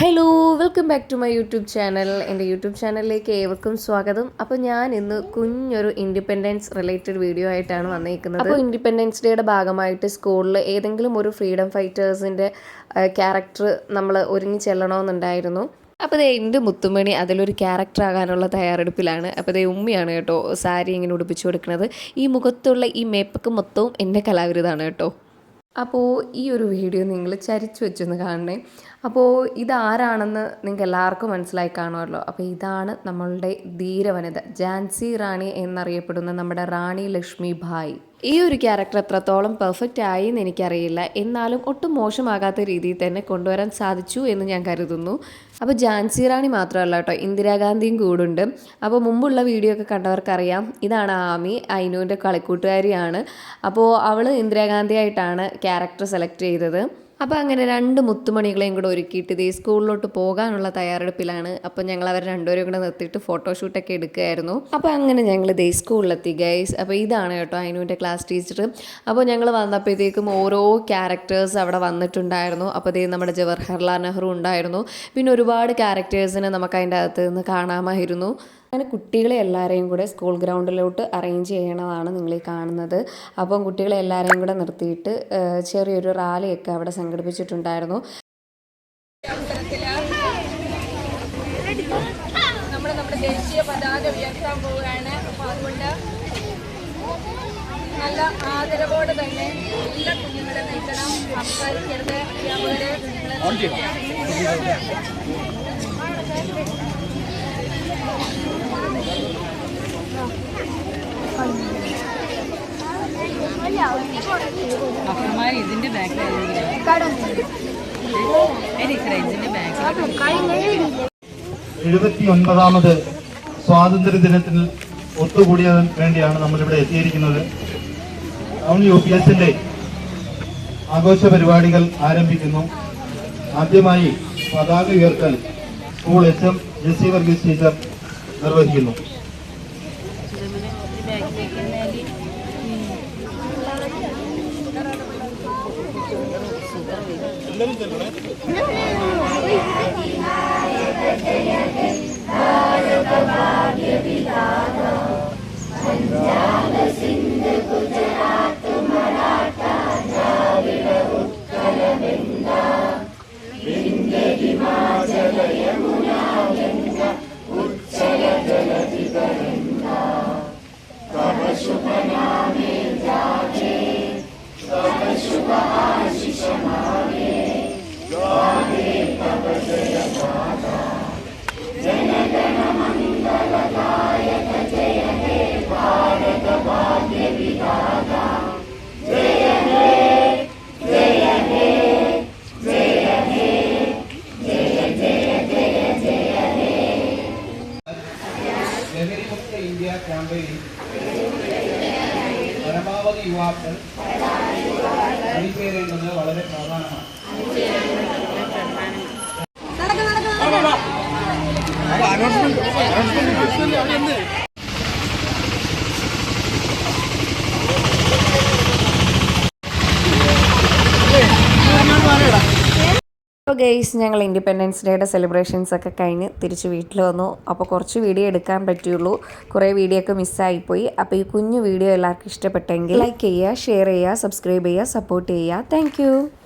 Hello welcome back to my YouTube channel എന്റെ YouTube ചാനലിലേക്ക് ഏവർക്കും സ്വാഗതം. അപ്പോൾ ഞാൻ ഇന്ന് കുഞ്ഞൊരു ഇൻഡിപെൻഡൻസ് റിലേറ്റഡ് വീഡിയോ ആയിട്ടാണ് വന്നിരിക്കുന്നത് അപ്പോൾ ഇൻഡിപെൻഡൻസ് ഡേയുടെ ഭാഗമായിട്ട് സ്കൂളിൽ ഏതെങ്കിലും ഒരു ഫ്രീഡം ഫൈറ്റേഴ്സിന്റെ ക്യാരക്ടർ നമ്മൾ ഒരുങ്ങി ചെല്ലണമെന്നുണ്ടായിരുന്നു അപ്പോൾ ദേ എന്റെ മുത്തുമണി അതിലൊരു ക്യാരക്ടർ ആകാനുള്ള തയ്യാറെടുപ്പിലാണ്. അപ്പോൾ ദേ ഉമ്മയാണ് കേട്ടോ സാരി ഇങ്ങനെ ഉടുപ്പിച്ചു കൊടുക്കുന്നത്. ഈ മുഖത്തുള്ള ഈ മേപ്പൊക്കെ മൊത്തവും എന്റെ കലാവിരുതാണ് കേട്ടോ. അപ്പോൾ ഈ ഒരു വീഡിയോ നിങ്ങൾ ചരിച്ചു വെച്ചൊന്ന് കാണണേ. അപ്പോൾ ഇതാരാണെന്ന് നിങ്ങൾക്ക് എല്ലാവർക്കും മനസ്സിലായി കാണുമല്ലോ. അപ്പോൾ ഇതാണ് നമ്മളുടെ ധീരവനിത ജാൻസി റാണി എന്നറിയപ്പെടുന്ന നമ്മുടെ റാണി ലക്ഷ്മി ഭായ്. ഈ ഒരു ക്യാരക്ടർ എത്രത്തോളം പെർഫെക്റ്റ് ആയി എന്ന് എനിക്കറിയില്ല. എന്നാലും ഒട്ടും മോശമാകാത്ത രീതിയിൽ തന്നെ കൊണ്ടുവരാൻ സാധിച്ചു എന്ന് ഞാൻ കരുതുന്നു. അപ്പോൾ ജാൻസി റാണി മാത്രമല്ല കേട്ടോ ഇന്ദിരാഗാന്ധിയും കൂടുണ്ട്. അപ്പോൾ മുമ്പുള്ള വീഡിയോ ഒക്കെ കണ്ടവർക്കറിയാം ഇതാണ് ആമി അയിനുവിന്റെ കളിക്കൂട്ടുകാരിയാണ്. അപ്പോൾ അവൾ ഇന്ദിരാഗാന്ധി ആയിട്ടാണ് ക്യാരക്ടർ സെലക്ട് ചെയ്തത്. അപ്പോൾ അങ്ങനെ രണ്ട് മുത്തുമണികളെയും കൂടെ ഒരുക്കിയിട്ട് ഇതേ സ്കൂളിലോട്ട് പോകാനുള്ള തയ്യാറെടുപ്പിലാണ്. അപ്പോൾ ഞങ്ങൾ അവർ രണ്ടുപേരും കൂടെ നിർത്തിയിട്ട് ഫോട്ടോഷൂട്ടൊക്കെ എടുക്കുകയായിരുന്നു. അപ്പോൾ അങ്ങനെ ഞങ്ങൾ ഇതേ സ്കൂളിലെത്തി ഗൈസ് അപ്പോൾ ഇതാണ് കേട്ടോ അയിനുവിന്റെ ക്ലാസ് ടീച്ചർ അപ്പോൾ ഞങ്ങൾ വന്നപ്പോഴത്തേക്കും ഓരോ ക്യാരക്ടേഴ്സ് അവിടെ വന്നിട്ടുണ്ടായിരുന്നു. അപ്പോൾ ദേ നമ്മുടെ ജവഹർലാൽ നെഹ്റു ഉണ്ടായിരുന്നു. പിന്നെ ഒരുപാട് ക്യാരക്ടേഴ്സിനെ നമുക്ക് അതിന്റെ അകത്ത് നിന്ന് കാണാമായിരുന്നു. അങ്ങനെ കുട്ടികളെ എല്ലാവരെയും കൂടെ സ്കൂൾ ഗ്രൗണ്ടിലോട്ട് അറേഞ്ച് ചെയ്യണതാണ് നിങ്ങൾ ഈ കാണുന്നത്. അപ്പം കുട്ടികളെ എല്ലാവരെയും കൂടെ നിർത്തിയിട്ട് ചെറിയൊരു റാലിയൊക്കെ അവിടെ സംഘടിപ്പിച്ചിട്ടുണ്ടായിരുന്നു. നമ്മൾ നമ്മുടെ ദേശീയ പതാക ഉയർത്താൻ പോവുകയാണ്. അപ്പോൾ അതുകൊണ്ട് നല്ല ആദരവോടെ തന്നെ എല്ലാ കുഞ്ഞുങ്ങളെ നിൽക്കണം സംസാരിക്കരുത് അധ്യാപകരെ അപ്പന്മാർ ഇതിന്റെ ബാക്കിൽ ഇതിന്റെ ബാക്കിൽ എഴുപത്തി ഒൻപതാമത് സ്വാതന്ത്ര്യ ദിനത്തിൽ ഒത്തുകൂടിയതിന് വേണ്ടിയാണ് നമ്മളിവിടെ എത്തിയിരിക്കുന്നത്. ടൗൺ യു പി എസിന്റെ ആഘോഷ പരിപാടികൾ ആരംഭിക്കുന്നു. ആദ്യമായി പതാക ഉയർത്തൽ school H M Jessy Varghese teacher നിർവഹിക്കുന്നു शुभनामे जागे स्वशुभ आशिष मागे स्वागे जय हे जय हे जय हे जय जय जय जय हे യുവാക്കൾ അണിചേരേണ്ടത് വളരെ പ്രധാനമാണ്. അപ്പോൾ ഗെയ്സ് ഞങ്ങൾ ഇൻഡിപെൻഡൻസ് ഡേയുടെ സെലിബ്രേഷൻസ് ഒക്കെ കഴിഞ്ഞ് തിരിച്ച് വീട്ടിൽ വന്നു. അപ്പോൾ കുറച്ച് വീഡിയോ എടുക്കാൻ പറ്റുള്ളൂ കുറേ വീഡിയോ ഒക്കെ മിസ്സായിപ്പോയി അപ്പോൾ ഈ കുഞ്ഞു വീഡിയോ എല്ലാവർക്കും ഇഷ്ടപ്പെട്ടെങ്കിൽ ലൈക്ക് ചെയ്യുക ഷെയർ ചെയ്യുക സബ്സ്ക്രൈബ് ചെയ്യുക സപ്പോർട്ട് ചെയ്യുക. താങ്ക്